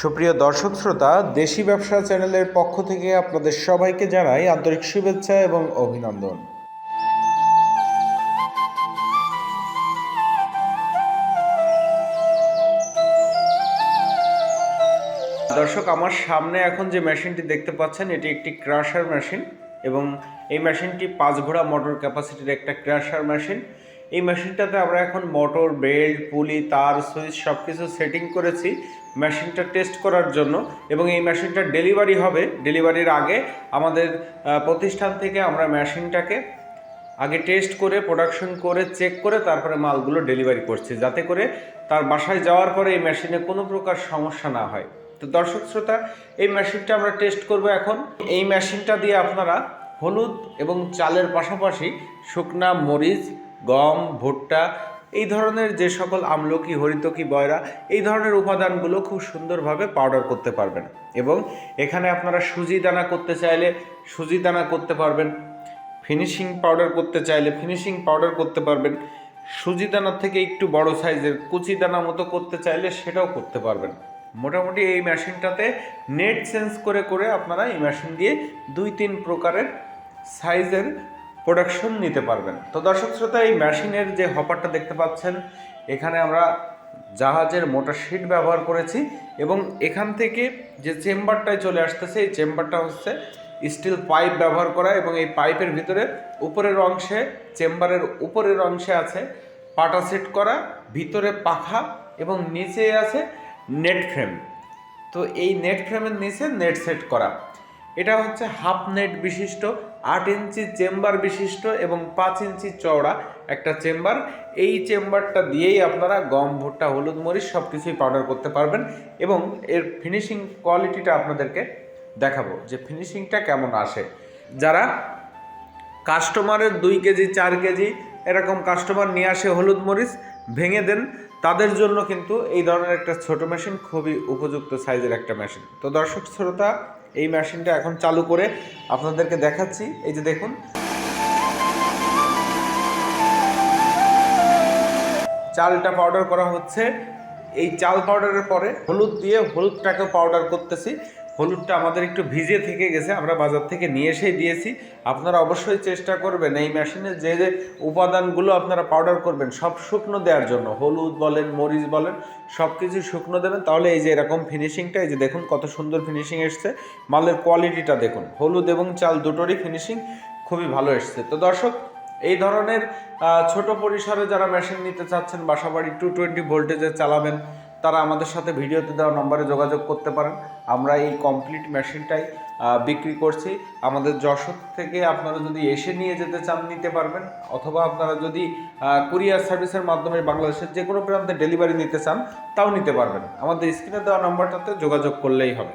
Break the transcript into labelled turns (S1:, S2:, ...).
S1: সুপ্রিয় দর্শক শ্রোতা, দেশি ব্যবসা চ্যানেলের পক্ষ থেকে আপনাদের সবাইকে জানাই আন্তরিক শুভেচ্ছা এবং অভিনন্দন। দর্শক, আমার সামনে এখন যে মেশিনটি দেখতে পাচ্ছেন, এটি একটি ক্রাশার মেশিন এবং এই মেশিনটি পাঁচ ঘোড়া মোটর ক্যাপাসিটির একটা ক্রাশার মেশিন। এই মেশিনটাতে আমরা এখন মোটর, বেল্ট, পুলি, তার, সুইচ সব কিছু সেটিং করেছি মেশিনটা টেস্ট করার জন্য এবং এই মেশিনটা ডেলিভারি হবে। ডেলিভারির আগে আমাদের প্রতিষ্ঠান থেকে আমরা মেশিনটাকে আগে টেস্ট করে, প্রোডাকশন করে, চেক করে তারপরে মালগুলো ডেলিভারি করছি যাতে করে তার বাসায় যাওয়ার পরে এই মেশিনে কোনো প্রকার সমস্যা না হয়। তো দর্শক শ্রোতা, এই মেশিনটা আমরা টেস্ট করব এখন। এই মেশিনটা দিয়ে আপনারা হলুদ এবং চালের পাশাপাশি শুকনা মরিচ গম, ভুট্টা, এই ধরনের যে সকল আমলকি, হরিতকি, বয়রা, এই ধরনের উপাদানগুলো খুব সুন্দরভাবে পাউডার করতে পারবেন। এবং এখানে আপনারা সুজি দানা করতে চাইলে সুজি দানা করতে পারবেন ফিনিশিং পাউডার করতে চাইলে ফিনিশিং পাউডার করতে পারবেন, সুজি দানার থেকে একটু বড় সাইজের কুচি দানা মতো করতে চাইলে সেটাও করতে পারবেন। মোটামুটি এই মেশিনটাতে নেট চেঞ্জ করে করে আপনারা এই মেশিন দিয়ে দুই তিন প্রকারের সাইজের প্রোডাকশন নিতে পারবেন। তো দর্শক শ্রোতা, এই মেশিনের যে হপারটা দেখতে পাচ্ছেন, এখানে আমরা জাহাজের মোটা শিট ব্যবহার করেছি এবং এখান থেকে যে চেম্বারটায় চলে আসতেছে, এই চেম্বারটা হচ্ছে স্টিল পাইপ ব্যবহার করা এবং এই পাইপের ভিতরে উপরের অংশে, চেম্বারের উপরের অংশে আছে পাটা সেট করা, ভিতরে পাখা এবং নিচে আছে নেট ফ্রেম তো এই নেট ফ্রেমের নিচে নেট সেট করা। এটা হচ্ছে হাফ নেট বিশিষ্ট, আট ইঞ্চি চেম্বার বিশিষ্ট এবং পাঁচ ইঞ্চি চওড়া একটা চেম্বার। এই চেম্বারটা দিয়েই আপনারা গম, ভুট্টা, হলুদ, মরিচ সব কিছুই পাউডার করতে পারবেন এবং এর ফিনিশিং কোয়ালিটিটা আপনাদেরকে দেখাবো যে ফিনিশিংটা কেমন আসে। যারা কাস্টমারের দুই কেজি, চার কেজি এরকম কাস্টমার নিয়ে আসে হলুদ, মরিচ ভেঙে দেন, তাদের জন্য কিন্তু এই ধরনের একটা ছোট মেশিন খুবই উপযুক্ত সাইজের একটা মেশিন তো দর্শক, শ্রোতা এই মেশিনটা এখন চালু করে আপনাদেরকে দেখাচ্ছি। এই যে দেখুন। চালটা পাউডার করা হচ্ছে। এই চাল পাউডারের পরে হলুদ দিয়ে হলুদটাকে পাউডার করতেছি। হলুদটা আমাদের একটু ভিজে থেকে গেছে, আমরা বাজার থেকে নিয়ে এসেই দিয়েছি। আপনারা অবশ্যই চেষ্টা করবেন এই মেশিনে যে যে উপাদানগুলো আপনারা পাউডার করবেন, সব শুকনো দেওয়ার জন্য। হলুদ বলেন, মরিচ বলেন, সব কিছু শুকনো দেবেন। তাহলে এই যে এরকম ফিনিশিংটা এই যে দেখুন কত সুন্দর ফিনিশিং এসছে। মালের কোয়ালিটিটা দেখুন, হলুদ এবং চাল দুটোরই ফিনিশিং খুবই ভালো এসছে। তো দর্শক, এই ধরনের ছোট পরিসরে যারা মেশিন নিতে চাচ্ছেন বাসাবাড়ি টু টোয়েন্টি ভোল্টেজে চালাবেন তারা আমাদের সাথে ভিডিওতে দেওয়া নম্বরে যোগাযোগ করতে পারেন। আমরা এই কমপ্লিট মেশিনটাই বিক্রি করছি। আমাদের যশোর থেকে আপনারা যদি এসে নিয়ে যেতে চান, নিতে পারবেন। অথবা আপনারা যদি কুরিয়ার সার্ভিসের মাধ্যমে বাংলাদেশের যে কোনো প্রান্তে ডেলিভারি নিতে চান, তাও নিতে পারবেন। আমাদের স্ক্রিনে দেওয়া নম্বরটাতে যোগাযোগ করলেই হবে।